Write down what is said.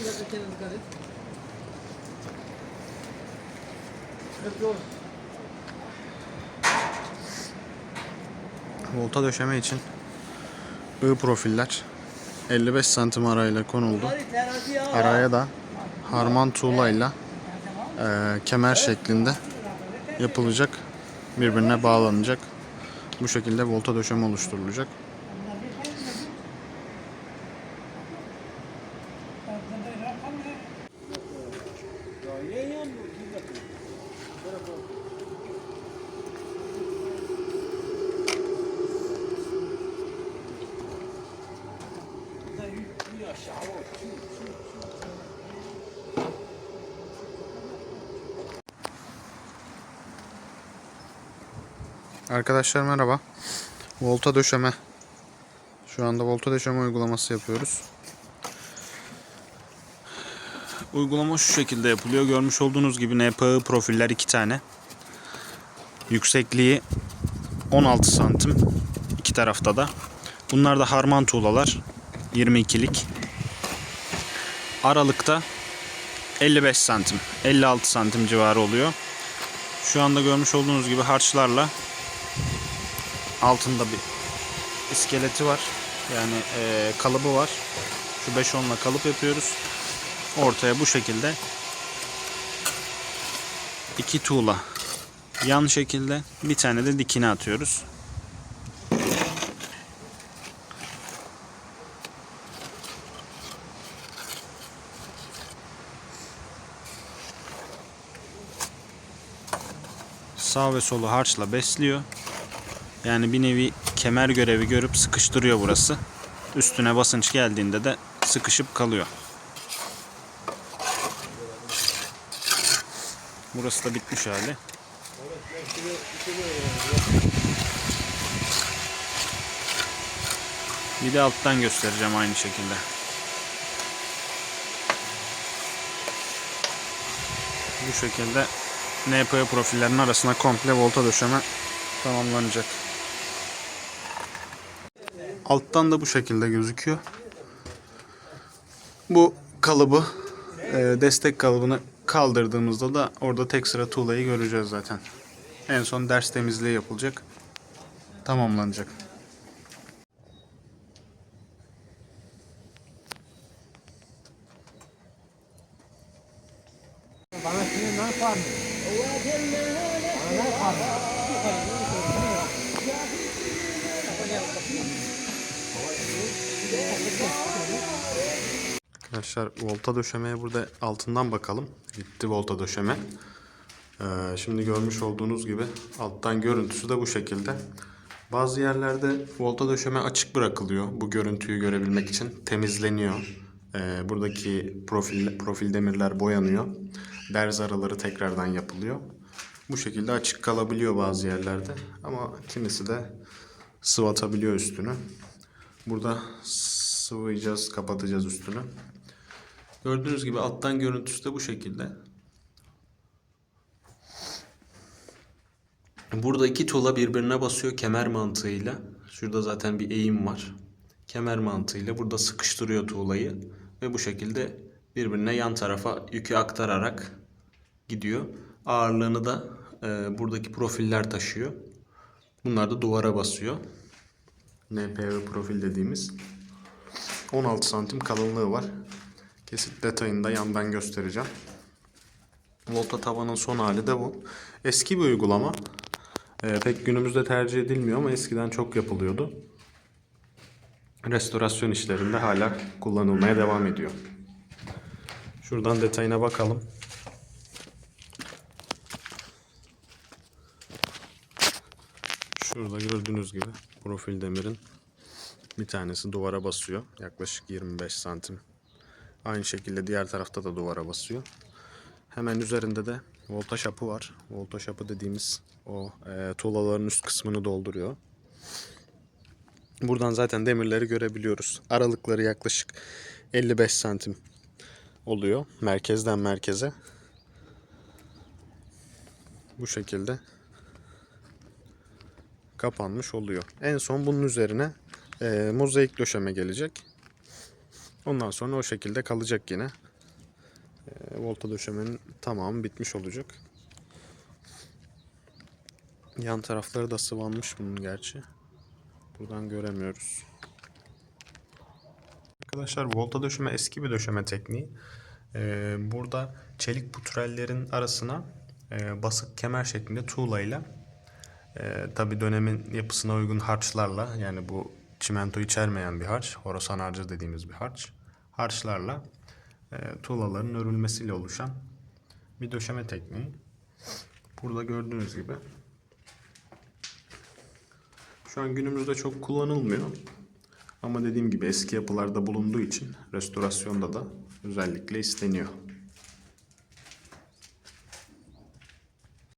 bir dakika kendine dikkat et. Volta döşeme için I profiller 55 santim arayla konuldu. Araya da harman tuğlayla eee, kemer şeklinde yapılacak. Birbirine bağlanacak. Bu şekilde volta döşeme oluşturulacak. Arkadaşlar merhaba. Volta döşeme. Şu anda volta döşeme uygulaması yapıyoruz. Uygulama şu şekilde yapılıyor. Görmüş olduğunuz gibi NPI profiller iki tane. Yüksekliği 16 santim. iki tarafta da. Bunlar da harman tuğlalar. 22'lik. Aralıkta 55 santim. 56 santim civarı oluyor. Şu anda görmüş olduğunuz gibi harçlarla altında bir iskeleti var. Yani eee, kalıbı var. Şu 5-10'la kalıp yapıyoruz. Ortaya bu şekilde iki tuğla yan şekilde bir tane de dikine atıyoruz. Sağ ve solu harçla besliyor. Yani bir nevi kemer görevi görüp sıkıştırıyor burası. Üstüne basınç geldiğinde de sıkışıp kalıyor. Burası da bitmiş hali. Bir de alttan göstereceğim aynı şekilde. Bu şekilde NPO profillerinin arasına komple volta döşeme tamamlanacak. Alttan da bu şekilde gözüküyor. Bu kalıbı, e, destek kalıbını kaldırdığımızda da orada tek sıra tuğlayı göreceğiz zaten. En son ders temizliği yapılacak. Tamamlanacak. Bana şimdi ne yapar? Bana ne yapar? Arkadaşlar volta döşemeye burada altından bakalım. Gitti volta döşeme. Ee, şimdi görmüş olduğunuz gibi alttan görüntüsü de bu şekilde. Bazı yerlerde volta döşeme açık bırakılıyor. Bu görüntüyü görebilmek için temizleniyor. Ee, buradaki profil, profil demirler boyanıyor. Derz araları tekrardan yapılıyor. Bu şekilde açık kalabiliyor bazı yerlerde. Ama kimisi de sıvatabiliyor üstünü. Burada sıvayacağız, kapatacağız üstünü. Gördüğünüz gibi alttan görüntüsü de bu şekilde. Burada iki tuğla birbirine basıyor kemer mantığıyla. Şurada zaten bir eğim var. Kemer mantığıyla burada sıkıştırıyor tuğlayı ve bu şekilde birbirine yan tarafa yükü aktararak gidiyor. Ağırlığını da e, buradaki profiller taşıyor. Bunlar da duvara basıyor. NPV profil dediğimiz. 16 santim kalınlığı var. Kesit detayını da yandan göstereceğim. Volta tavanın son hali de bu. Eski bir uygulama. Ee, pek günümüzde tercih edilmiyor ama eskiden çok yapılıyordu. Restorasyon işlerinde hala kullanılmaya devam ediyor. Şuradan detayına bakalım. Şurada gördüğünüz gibi profil demirin bir tanesi duvara basıyor. Yaklaşık 25 santim. Aynı şekilde diğer tarafta da duvara basıyor. Hemen üzerinde de volta şapı var. Volta şapı dediğimiz o e, tuğlaların üst kısmını dolduruyor. Buradan zaten demirleri görebiliyoruz. Aralıkları yaklaşık 55 santim oluyor. Merkezden merkeze. Bu şekilde kapanmış oluyor. En son bunun üzerine e, mozaik döşeme gelecek. Ondan sonra o şekilde kalacak yine. Ee, volta döşemenin tamamı bitmiş olacak. Yan tarafları da sıvanmış bunun gerçi. Buradan göremiyoruz. Arkadaşlar volta döşeme eski bir döşeme tekniği. Ee, burada çelik putrellerin arasına e, basık kemer şeklinde tuğlayla e, tabi dönemin yapısına uygun harçlarla yani bu çimento içermeyen bir harç, horasan harcı dediğimiz bir harç. Harçlarla e, tuğlaların örülmesiyle oluşan bir döşeme tekniği. Burada gördüğünüz gibi şu an günümüzde çok kullanılmıyor. Ama dediğim gibi eski yapılarda bulunduğu için restorasyonda da özellikle isteniyor.